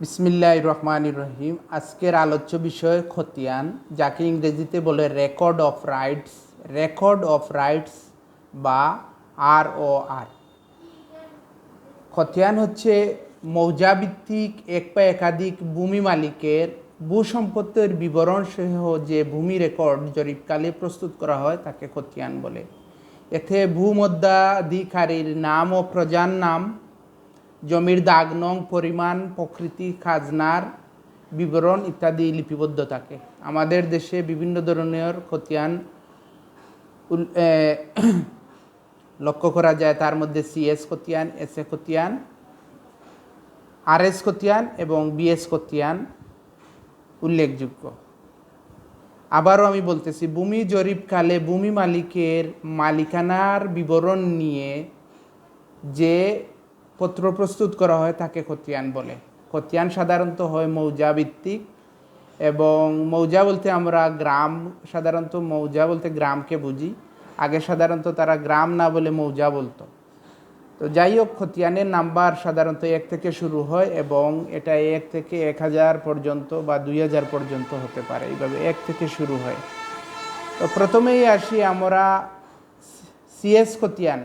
বিসমিল্লাহ রহমান রহিম। আজকের আলোচ্য বিষয় খতিয়ান, যাকে ইংরেজিতে বলে record of rights, record of rights বা আর ও আর খতিয়ান হচ্ছে মৌজাভিত্তিক এক বা একাধিক ভূমি মালিকের ভূ সম্পত্তির বিবরণ সহ যে ভূমি রেকর্ড জরিপকালে প্রস্তুত করা হয়, তাকে খতিয়ান বলে। এতে ভূমধ্যাধিকারীর নাম ও প্রজার নাম জমির দাগ, নং, পরিমাণ, প্রকৃতি, খাজনার বিবরণ ইত্যাদি লিপিবদ্ধ থাকে। আমাদের দেশে বিভিন্ন ধরনের খতিয়ান লক্ষ্য করা যায়। তার মধ্যে সিএস খতিয়ান, এস এ খতিয়ান, আর এস খতিয়ান এবং বিএস খতিয়ান উল্লেখযোগ্য। আবারও আমি বলতেছি, ভূমি জরিপকালে ভূমি মালিকের মালিকানার বিবরণ নিয়ে যে পত্র প্রস্তুত করা হয় তাকে খতিয়ান বলে। খতিয়ান সাধারণত হয় মৌজা ভিত্তিক এবং মৌজা বলতে আমরা গ্রাম, সাধারণত মৌজা বলতে গ্রামকে বুঝি। আগে সাধারণত তারা গ্রাম না বলে মৌজা বলতো। তো যাই হোক খতিয়ানের নাম্বার সাধারণত এক থেকে শুরু হয় এবং এটা এক থেকে এক হাজার পর্যন্ত বা দুই হাজার পর্যন্ত হতে পারে। এইভাবে এক থেকে শুরু হয়। তো প্রথমেই আসি আমরা সিএস খতিয়ান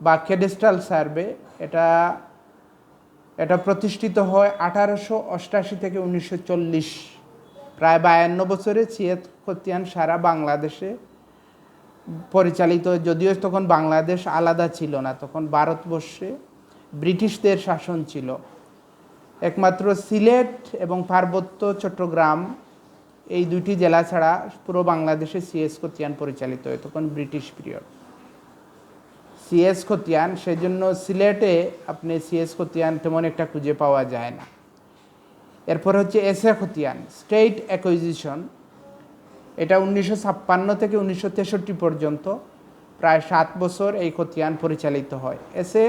বা ক্যাডেস্ট্রাল সার্ভে। এটা এটা প্রতিষ্ঠিত হয় আঠারোশো অষ্টাশি থেকে উনিশশো চল্লিশ, প্রায় বায়ান্ন বছরে সিএস খতিয়ান সারা বাংলাদেশে পরিচালিত, যদিও তখন বাংলাদেশ আলাদা ছিল না, তখন ভারতবর্ষে ব্রিটিশদের শাসন ছিল। একমাত্র সিলেট এবং পার্বত্য চট্টগ্রাম, এই দুইটি জেলা ছাড়া পুরো বাংলাদেশে সিএস খতিয়ান পরিচালিত হয়, তখন ব্রিটিশ পিরিয়ড। সিএস খতিয়ান সেই জন্য সিলেটে আপনি সিএস খতিয়ান তেমন একটা খুঁজে পাওয়া যায় না। এরপর হচ্ছে এসএ খতিয়ান স্টেট অ্যাকুইজিশন এটা উনিশশো ছাপ্পান্ন থেকে উনিশশো তেষট্টি পর্যন্ত প্রায় সাত বছর এই খতিয়ান পরিচালিত হয়। এসে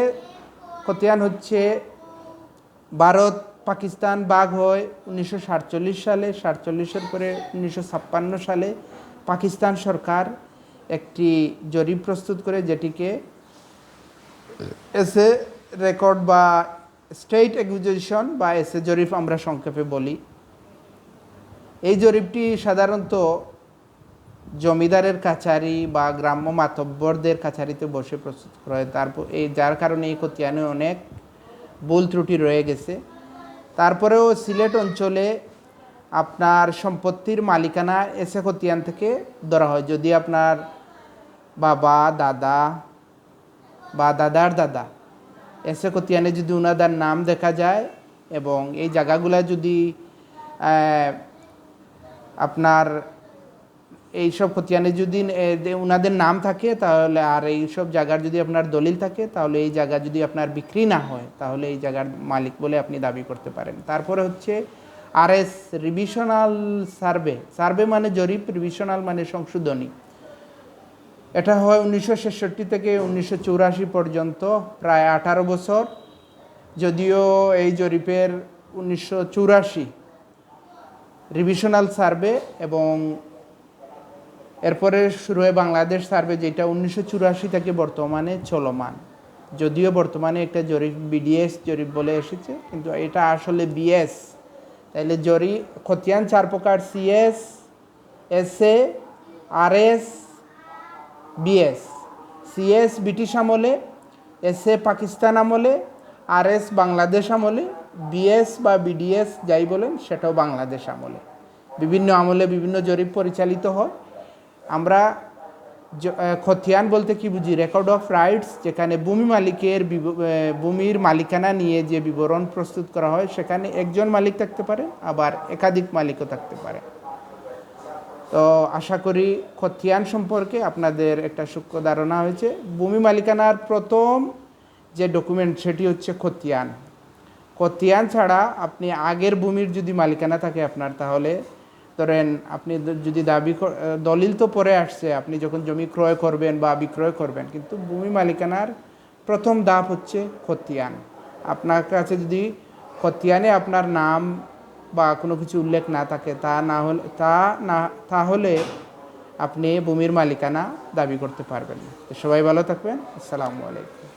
খতিয়ান হচ্ছে ভারত, পাকিস্তান বাঘ হয় উনিশশো সাতচল্লিশ সালে, সাতচল্লিশের পরে উনিশশো ছাপ্পান্ন সালে পাকিস্তান সরকার একটি জরিপ প্রস্তুত করে যেটিকে এসে রেকর্ড বা স্টেট অ্যাকুইজিশন বা এসে জরিপ আমরা সংক্ষেপে বলি। এই জরিপটি সাধারণত জমিদারের কাছারি বা গ্রাম্য মাতব্বরদের কাছারিতে বসে প্রস্তুত করা হয়। তারপর এই যার কারণে এই খতিয়ানে অনেক ভুল ত্রুটি রয়ে গেছে। তারপরেও সিলেট অঞ্চলে আপনার সম্পত্তির মালিকানা এসে খতিয়ান থেকে ধরা হয়। যদি আপনার বাবা, দাদা বা দাদার দাদা। এসে খতিয়ানে যদি উনাদের নাম দেখা যায় এবং এই জায়গাগুলা যদি আপনার এইসব খতিয়ানে যদি উনাদের নাম থাকে, তাহলে আর এইসব জায়গার যদি আপনার দলিল থাকে, তাহলে এই জায়গা যদি আপনার বিক্রি না হয়, তাহলে এই জায়গার মালিক বলে আপনি দাবি করতে পারেন। তারপরে হচ্ছে R S revisional survey. Survey মানে জরিপ, রিভিশনাল মানে সংশোধনী। এটা হয় উনিশশো ছেষট্টি থেকে উনিশশো পর্যন্ত, প্রায় আঠারো বছর। যদিও এই জরিপের উনিশশো চৌরাশি রিভিশনাল সার্ভে এবং এরপরে শুরু হয় বাংলাদেশ সার্ভে, যেটা উনিশশো চুরাশি থেকে বর্তমানে চলমান। যদিও বর্তমানে একটা জরিপ, বিডিএস জরিপ বলে এসেছে, কিন্তু এটা আসলে বিএস। তাইলে জরি খতিয়ান চার প্রকার, CS, SA, RS BS. CS British আমলে এস এ পাকিস্তান আমলে আর এস বাংলাদেশ আমলে, বিএস বা বিডিএস যাই বলেন সেটাও বাংলাদেশ আমলে। বিভিন্ন আমলে বিভিন্ন জরিপ পরিচালিত হয়। আমরা খতিয়ান বলতে কি বুঝি? রেকর্ড অফ রাইটস যেখানে ভূমি মালিকের ভূমির মালিকানা নিয়ে যে বিবরণ প্রস্তুত করা হয়, সেখানে একজন মালিক থাকতে পারে, আবার একাধিক মালিকও থাকতে পারে। তো আশা করি খতিয়ান সম্পর্কে আপনাদের একটা সূক্ষ্ম ধারণা হয়েছে। ভূমি মালিকানার প্রথম যে ডকুমেন্ট সেটি হচ্ছে খতিয়ান। খতিয়ান ছাড়া আপনি আগের ভূমির যদি মালিকানা থাকে আপনার, তাহলে ধরেন আপনি যদি দাবি দলিল তো পরে আসছে, আপনি যখন জমি ক্রয় করবেন বা বিক্রয় করবেন, কিন্তু ভূমি মালিকানার প্রথম ধাপ হচ্ছে খতিয়ান। আপনার কাছে যদি খতিয়ানে আপনার নাম বা কোনো কিছু উল্লেখ না থাকে, তা না হলে, তা না তাহলে আপনি ভূমির মালিকানা দাবি করতে পারবেন না। সবাই ভালো থাকবেন। আসসালামু আলাইকুম।